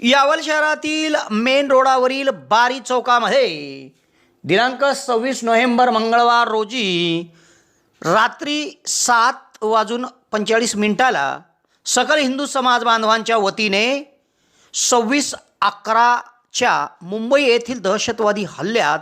यावल शहरातील मेन रोडावरील बारी चौकामध्ये दिनांक सव्वीस नोव्हेंबर मंगळवार रोजी रात्री सात वाजून पंचेचाळीस मिनिटाला सकल हिंदू समाज बांधवांच्या वतीने सव्वीस अकराच्या मुंबई येथील दहशतवादी हल्ल्यात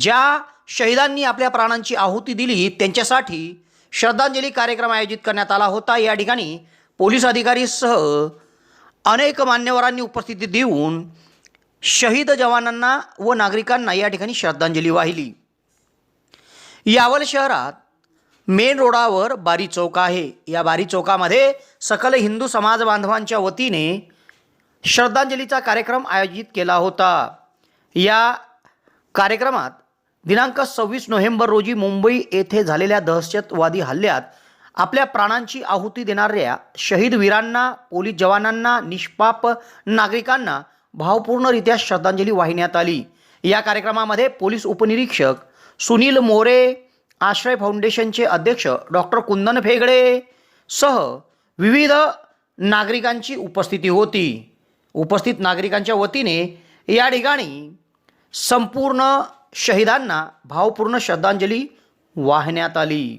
ज्या शहीदांनी आपल्या प्राणांची आहुती दिली त्यांच्यासाठी श्रद्धांजली कार्यक्रम आयोजित करण्यात आला होता. या ठिकाणी पोलीस अधिकारीसह अनेक मान्यवरांनी उपस्थिती देऊन शहीद जवानांना व नागरिकांना या ठिकाणी श्रद्धांजली वाहिली. यावल शहरात मेन रोडावर बारी चौक आहे. या बारी चौकामध्ये सकल हिंदू समाज बांधवांच्या वतीने श्रद्धांजलीचा कार्यक्रम आयोजित केला होता. या कार्यक्रमात दिनांक सव्वीस नोव्हेंबर रोजी मुंबई येथे झालेल्या दहशतवादी हल्ल्यात आपल्या प्राणांची आहुती देणाऱ्या शहीद वीरांना पोलीस जवानांना निष्पाप नागरिकांना भावपूर्णरित्या श्रद्धांजली वाहिण्यात आली. या कार्यक्रमामध्ये पोलीस उपनिरीक्षक सुनील मोरे आश्रय फाउंडेशनचे अध्यक्ष डॉक्टर कुंदन फेगडे सह विविध नागरिकांची उपस्थिती होती. उपस्थित नागरिकांच्या वतीने या ठिकाणी संपूर्ण शहीदांना भावपूर्ण श्रद्धांजली वाहण्यात आली.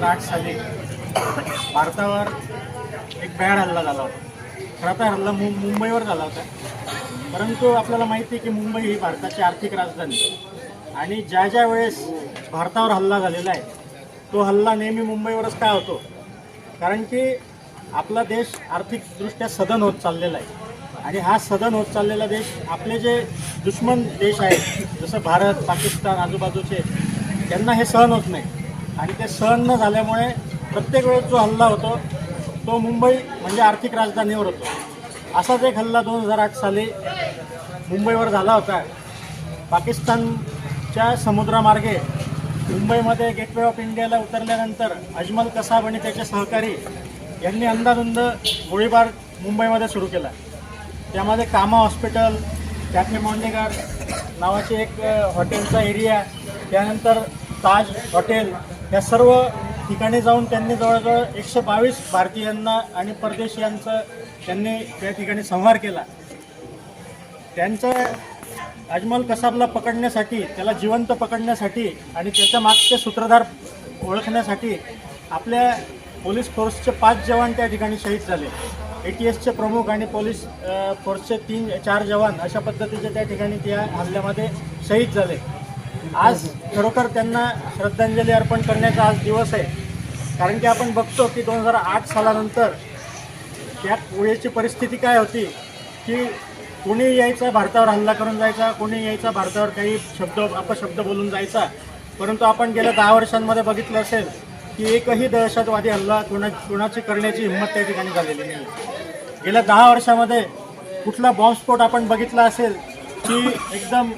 हजार आठ साली भारतावर एक बॅड हल्ला झाला होता. खरं तर हल्ला मु मुंबईवर झाला होता. परंतु आपल्याला माहिती आहे की मुंबई ही भारताची आर्थिक राजधानी आहे. आणि ज्या ज्या वेळेस भारतावर हल्ला झालेला आहे तो हल्ला नेहमी मुंबईवरच काय होतो? कारण की आपला देश आर्थिकदृष्ट्या सदन होत चाललेला आहे. आणि हा सदन होत चाललेला देश आपले जे दुश्मन देश आहेत जसं भारत पाकिस्तान आजूबाजूचे त्यांना हे सहन होत नाही. आणि ते सहन न झाल्यामुळे प्रत्येक वेळेस जो हल्ला होतो तो मुंबई म्हणजे आर्थिक राजधानीवर होतो. असाच एक हल्ला दोन हजार आठ साली मुंबईवर झाला होता. पाकिस्तानच्या समुद्रामार्गे मुंबईमध्ये गेटवे ऑफ इंडियाला उतरल्यानंतर अजमल कसाब आणि त्याचे सहकारी यांनी अंदाधुंद गोळीबार मुंबईमध्ये सुरू केला. त्यामध्ये कामा हॉस्पिटल कॅफे मॉन्डेगार नावाचे एक हॉटेलचा एरिया त्यानंतर ताज हॉटेल या सर्व ठिकाणी जाऊन त्यांनी जवळजवळ एकशे बावीस भारतीयांना आणि परदेशीयांचं त्यांनी त्या ठिकाणी संहार केला. त्यांचं अजमल कसाबला पकडण्यासाठी त्याला जिवंत पकडण्यासाठी आणि त्याच्या मागचे सूत्रधार ओळखण्यासाठी आपल्या पोलीस फोर्सचे पाच जवान त्या ठिकाणी शहीद झाले. ए टी एसचे प्रमुख आणि पोलीस फोर्सचे तीन चार जवान अशा पद्धतीचे त्या ठिकाणी त्या हल्ल्यामध्ये शहीद झाले. आज खरोखर त्यांना श्रद्धांजली अर्पण करण्याचा आज दिवस आहे. कारण की आपण बघतो की दोन हजार आठ सालानंतर त्या वेळेची परिस्थिती काय होती की कोणी यायचा भारतावर हल्ला करून जायचा कोणी यायचा भारतावर काही शब्द अपशब्द बोलून जायचा. परंतु आपण गेल्या दहा वर्षांमध्ये बघितलं असेल की एकही दहशतवादी हल्ला कोणा कोणाची करण्याची हिंमत त्या ठिकाणी झालेली नाही. गेल्या दहा वर्षामध्ये कुठला बॉम्बस्फोट आपण बघितला असेल की एकदम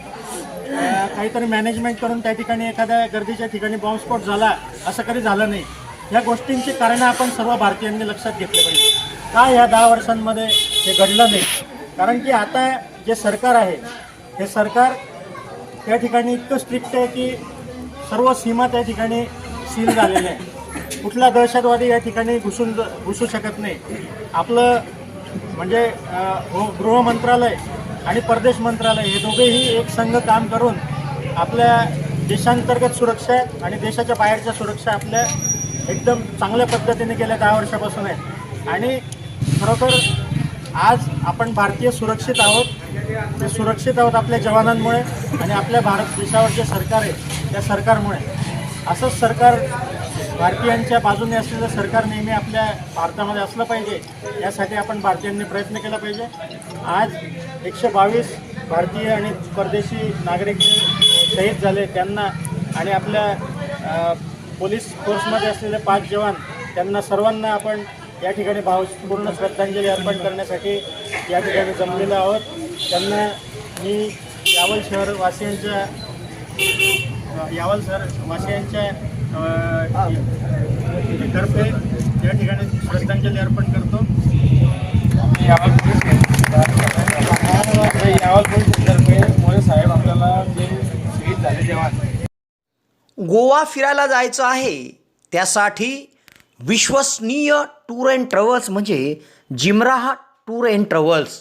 काहीतरी मॅनेजमेंट करून त्या ठिकाणी एखाद्या गर्दीच्या ठिकाणी बॉम्बस्फोट झाला असं कधी झालं नाही. या गोष्टींची कारणं आपण सर्व भारतीयांनी लक्षात घेतले पाहिजे. का ह्या दहा वर्षांमध्ये हे घडलं नाही? कारण की आता जे सरकार आहे हे सरकार त्या ठिकाणी इतकं स्ट्रिक्ट आहे की सर्व सीमा त्या ठिकाणी सील झालेल्या आहे कुठला दहशतवादी या ठिकाणी घुसून घुसू शकत नाही. आपलं म्हणजे गृह- हो, गृह मंत्रालय आणि परदेश मंत्रालय हे दोघेही एक संघ काम करून आपल्या देशांतर्गत सुरक्षा आणि देशाच्या बाहेरच्या सुरक्षा आपल्या एकदम चांगल्या पद्धतीने गेल्या दहा वर्षापासून आहे आणि खरोखर आज आपण भारतीय सुरक्षित आहोत. ते सुरक्षित आहोत आपल्या जवानांमुळे आणि आपल्या भारत देशावर जे सरकार आहे त्या सरकारमुळे. असंच सरकार भारतीयांच्या बाजूने असलेलं सरकार नेहमी आपल्या भारतामध्ये असलं पाहिजे यासाठी आपण भारतीयांनी प्रयत्न केला पाहिजे. आज एकशे बावीस भारतीय आणि परदेशी नागरिक शहीद झाले त्यांना आणि आपल्या पोलीस फोर्समध्ये असलेले पाच जवान त्यांना सर्वांना आपण या ठिकाणी भावपूर्ण श्रद्धांजली अर्पण करण्यासाठी या ठिकाणी जमलेलो आहोत. त्यांना मी यावल शहरवासियांच्या यावल शहर वासियांच्या तर्फे या ठिकाणी श्रद्धांजली अर्पण करतो. यावल गोवा फिरायला जायचं आहे. त्यासाठी विश्वसनीय टूर अँड ट्रॅव्हल्स म्हणजे जिमराह tour and travels.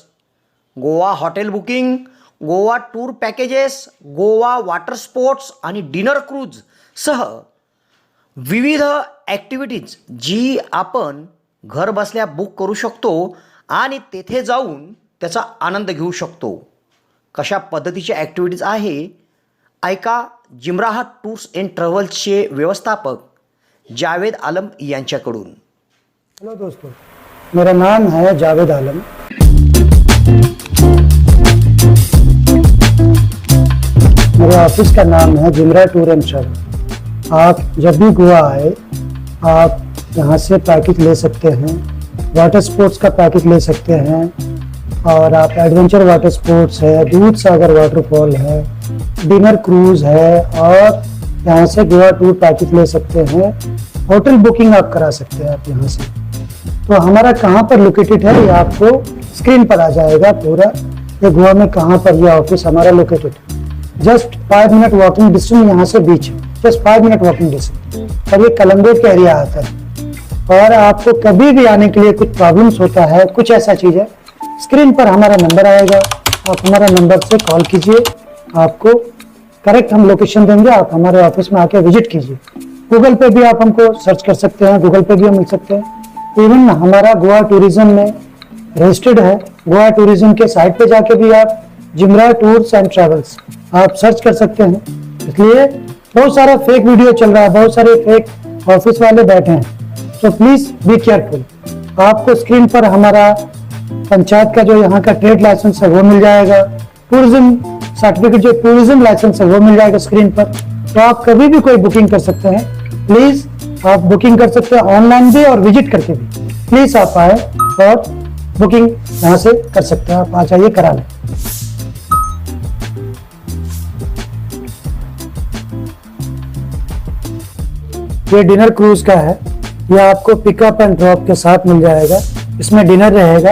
Goa hotel booking Goa tour packages Goa water sports आणि डिनर क्रूज सह विविध ॲक्टिव्हिटीज जी आपण घर बसल्या बुक करू शकतो आणि तेथे जाऊन त्याचा आनंद घेऊ शकतो. कशा पद्धतीच्या ॲक्टिव्हिटीज आहे? ऐका जिमराहा टूर्स अँड ट्रॅव्हल्सचे व्यवस्थापक जावेद आलम यांच्याकडून. हेलो दोस्तों मेरा नाम है जावेद आलम. मेरे ऑफिस का नाम है जिमरा टूर एंड ट्रैवल. आप जब भी गोवा आए आप यहाँ से पैकेज ले सकते हैं वाटर स्पोर्ट्स का पैकेज ले सकते हैं और आप एडवेंचर वाटर स्पोर्ट्स है, दूध सागर वाटरफॉल है डिनर क्रूज है, और यहाँ से गोवा टूर पैकेज ले सकते हैं। होटल बुकिंग आप करा सकते हैं आप यहाँ से। तो हमारा कहाँ पर लोकेटेड है, ये आपको स्क्रीन पर आ जाएगा पूरा। ये गोवा में कहाँ पर यह ऑफ़िस हमारा लोकेटेड है। Just five minute walking distance यहाँ से बीच है। Just five minute walking distance और ये कलम्बोट का एरिया आता है। और आपको कभी भी आने के लिए कुछ प्रॉब्लम्स होता है, कुछ ऐसा चीज़ है स्क्रीन पर हमारा नंबर आएगा। आप हमारा नंबर से कॉल कीजिए। आपको करेक्ट हम लोकेशन देंगे। आप हमारे ऑफ़िस में आके विज़िट कीजिए। गूगल पे भी आप हमको सर्च कर सकते हैं। गूगल पे भी हम मिल सकते हैं। इवन हमारा गोवा टूरिज़्म में रजिस्टर्ड है। गोवा टूरिज़्म के साइट पे जाके भी आप जिमरा टूर्स एंड ट्रैवल्स, आप सर्च कर सकते हैं। इसलिए बहुत सारा फेक वीडियो चल रहा है। बहुत सारे फेक ऑफ़िस वाले बैठे हैं। तो प्लीज़ बी केयरफुल आपको स्क्रीन पर हमारा पंचायत का जो यहाँ का ट्रेड लाइसेंस है, वो मिल जाएगा। टूरिज़्म सर्टिफिकेट जो टूरिज़्म लाइसेंस है, वो मिल जाएगा स्क्रीन पर। तो आप कभी भी कोई बुकिंग कर सकते हैं। प्लीज़ आप बुकिंग कर सकते हैं ऑनलाइन भी और विज़िट करके भी। प्लीज़ आप आए और बुकिंग यहाँ से कर सकते हैं। आप आ जाइए, करा लें। ये डिनर क्रूज का है। ये आपको पिकअप एंड ड्रॉप के साथ मिल जाएगा। इसमें डिनर रहेगा।